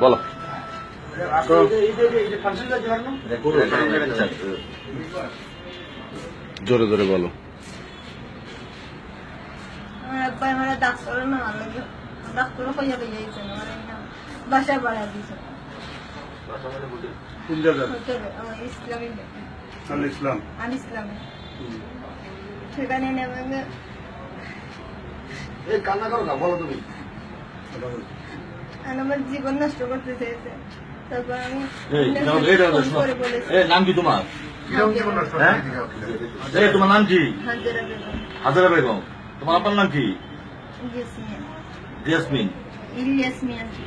বলো। জোরে জোরে বলো। বাসায় সেখানে কান্না করো না বলো তুমি আমার জীবন নষ্ট করতে চেয়েছে তারপর আমি নাম কি তোমার? কীরকম জীবন নষ্ট হ্যাঁ? তোমার নাম কি? হাজারা বেগম। তোমার আপনার নাম কি? জেসমিন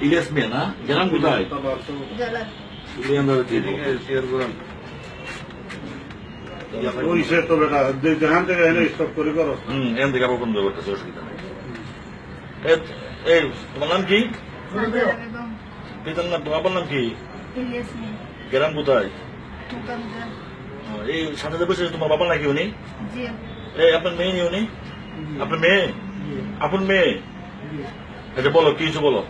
ইলিয়াস মিয়া না? গ্রাম কোথায়? তোমার নাম কি? পিতার নাম আপনার নাম কি? গ্রাম কোথায়? এই সাথে বসে তোমার বাবা নাকি উনি? এই আপনার মেয়ে উনি? আপনার মেয়ে? আপনার মেয়ে? আচ্ছা বলো কি কিছু বলো?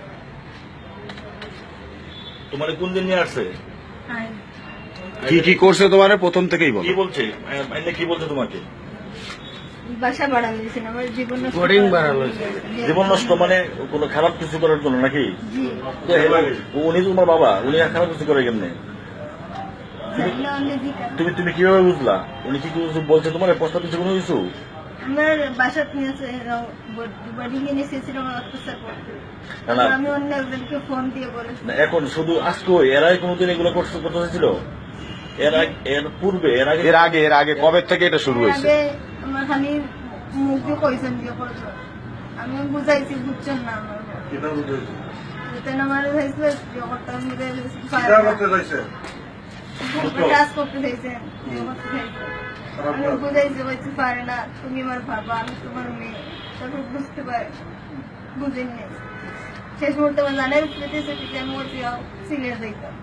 তোমার কোন দিন নিয়ে আসছে? আই কি কি করছে তোমার? প্রথম থেকেই বলো। কি বলছে? আইনে কি বলছে তোমাকে? বাসা আমার জীবন নষ্ট। জীবন মানে কোনো খারাপ কিছু করার জন্য নাকি? উনি তোমার বাবা উনি আর খারাপ কিছু করে কেমনে। তুমি তুমি কীভাবে বুঝলা? উনি কি কিছু বলছে তোমার? প্রস্তাব দিচ্ছে কোনো কিছু? আমার বাসা নিয়েছে বডি কিনে এসেছিল অত্যাচার করতে। না, না। আমি অন্য একজনকে ফোন দিয়ে বলেছি। এখন শুধু আজকে এরাই কোনোদিন এগুলো করতে করতে হয়েছিল এর আগে এর পূর্বে এর আগে এর আগে এর আগে কবে থেকে এটা শুরু হয়েছে? আমার খালি মুখ দিয়ে কইছেন দিয়ে করছ আমি বুঝাইছি বুঝছেন না আমার কিতা বুঝেছি যেতেন আমার হয়েছিল বিয়ে করতাম নিজে কিতা করতে চাইছে কাজ করতে চাইছেন বিয়ে করতে চাইছেন আমি বুঝাইছি বলছি পারে না তুমি আমার বাবা আমি তোমার মেয়ে। তারপর বুঝতে পারে বুঝেন শেষ মুহূর্তে আমার জানার পেতে সেটিকে আমি বলছি সিরিয়াস দিতাম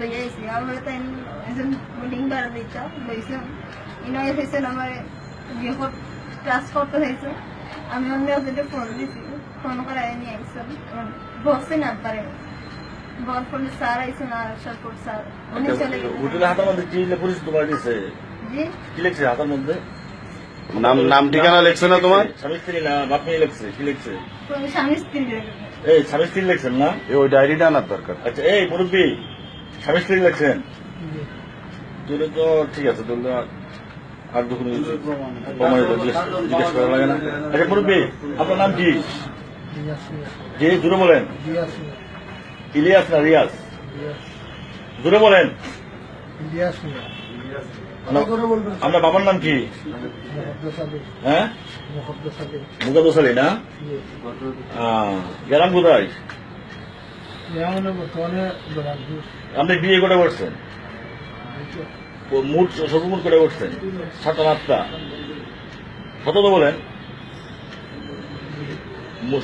লইয়া আইসি আমার তাই একজন মিটিং বার দিতাম লইছিলাম ইনো এসেছেন আমার বিয়ে ক্লাস করতে হয়েছে। আমি অন্য একজনকে ফোন দিছি। ফোন করে নিয়ে আইসলাম বসে না পারে বল ফোনে স্যার আইসেন আর সারপুর স্যার। উনি চলে হোটেলে হাতের মধ্যে কি লিখে পুলিশ তোমার দিছে? জি? কি লিখছে হাতের মধ্যে? নাম নাম ঠিকানা লেখছে না তোমার? স্বামী স্ত্রী না বাপ মেয়ে লিখছে। কি লিখছে? স্বামী স্ত্রী এই স্বামী স্ত্রী লিখছেন না? ওই ডায়েরিটা আনার দরকার। আচ্ছা এই মুরব্বী স্বামী স্ত্রী লিখছেন? তুলে তো ঠিক আছে তুলে আর কিছু প্রমাণিত জিজ্ঞেস জিজ্ঞেস করা লাগে না। আচ্ছা মুরব্বী আপনার নাম কি? জি জুড়ে বলেন। ইলিয়াস না রিয়াজ? জুড়ে বলেন। আমরা- আপনার বাবার নাম কি? হ্যাঁ? মুকাদ্দস আলী না? গ্রাম কোথায়? আপনি বিয়ে করে করছেন? ও মোট সর্বমোট করে করছেন সাতটা আটটা কত বলেন।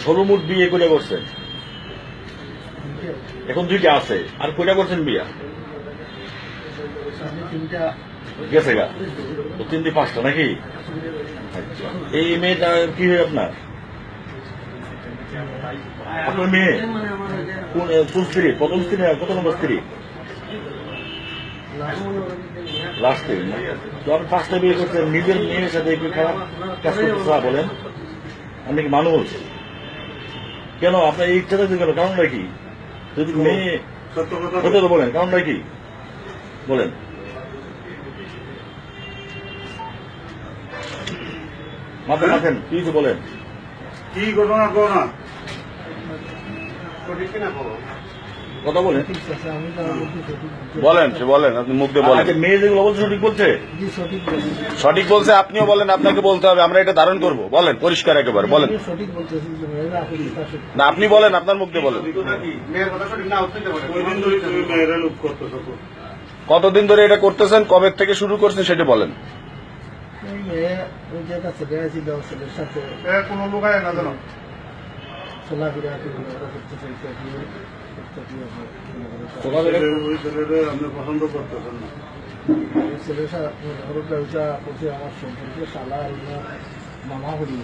সর্বমোট বিয়ে করে করছেন এখন দুইটা আছে। আর কয়টা করছেন বিয়া? গেছে গা। তিন দিয়ে পাঁচটা নাকি? আচ্ছা। এই মেয়েটা কি হয় আপনার? আপনার মেয়ে? কোন স্ত্রী? প্রথম স্ত্রী কত নম্বর স্ত্রী? লাস্ট? তো আপনি পাঁচটা বিয়ে করছেন নিজের মেয়ের সাথে একটু খারাপ কাজ করতে চা বলেন। আপনি কি মানুষ? কেন? আপনার এই ইচ্ছা থাকতে গেল কারণটা কি? যদি মেয়ে সত্য কথা তো বলেন কারণটা কি? বলেন। মাথা মাথেন কি বলেন। কি ঘটনা কো না কথা বলেন। বলেন সে বলেন আপনি মুখ দিয়ে বলেন। মেয়ে যেগুলো বলছে সঠিক বলছে? সঠিক বলছে। আপনিও বলেন আপনাকে বলতে হবে আমরা এটা ধারণ করব। বলেন পরিষ্কার একেবারে বলেন। না আপনি বলেন আপনার মুখ দিয়ে বলেন? কতদিন ধরে এটা করতেছেন কবে থেকে শুরু করছেন সেটা বলেন। এ কোনো লোকায় না জানো? আপনি পছন্দ করতেছেন না। মামা হলি।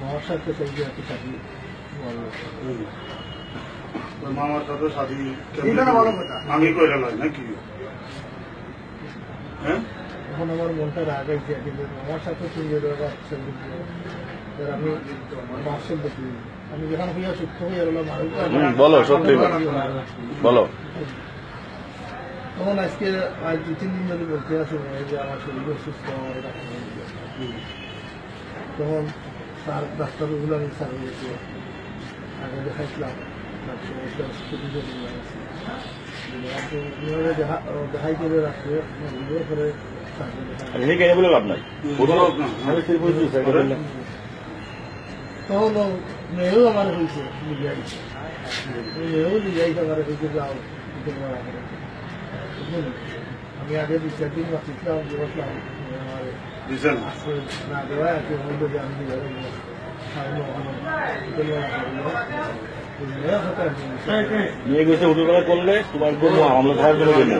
মামার সাথে আর কি চাকরি মামার সাথে শাদি এটা না আমি কইরা নাকি? হ্যাঁ? এখন আমার মনটা রাগ হয়েছে কিন্তু আমার সাথে সুন্দর আমি বাসের দেখি আমি যখন হইয়া সুস্থ গেলাম আর হুম, বলো, সত্যি বলো। তখন আজকে আজ দু তিন দিন ধরে বলতে আসে যে আমার শরীর অসুস্থ। তখন স্যার ডাক্তারগুলো আমি স্যার বলেছে আগে দেখাইছিলাম দেখাই করে। আর সেই কেন বলে লাভ নাই বলো না। স্বামী স্ত্রী পরিচয় স্যার বললেন তখন ও মেয়েও আমার হয়েছে লিগাই মেয়েও লিগাই আমার হয়েছে যাও এটা করা করে। বুঝলেন? আমি আগে দু চার দিন বাঁচিয়েছিলাম যে বসলাম আমার দিছেন আশ্রয় না দেওয়া আছে বলল যে আমি লিগাই দেবো সামনে ওখানে হোটেল ভাড়া করল মেয়ের সাথে আর কি। মেয়ে গেছে হোটেল বেলা করলে তোমার জন্য আমরা থাকার জন্য তুমি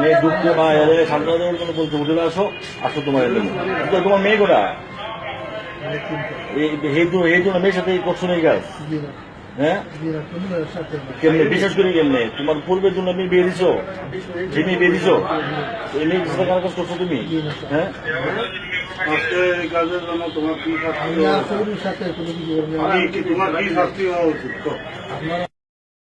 মেয়ে দুঃখ না এলে সান্ত্বনা দেওয়ার জন্য বলছে হোটেলে আসো আসো তোমার এলে। তোমার মেয়ে কোটা এই জন্য মেয়ের সাথে করছ না এই কাজ। জি না হ্যাঁ? কেমনে? বিশেষ করে কেমনে? তোমার পূর্বের জন্য মেয়ে বিয়ে দিছো? যে বিয়ে দিছো? এই মেয়ে কার কাজ করছ তুমি? হ্যাঁ? আজকে এই কাজের জন্য তোমার কি শাস্তি হওয়া উচিত? তোমার কি শাস্তি হওয়া উচিত?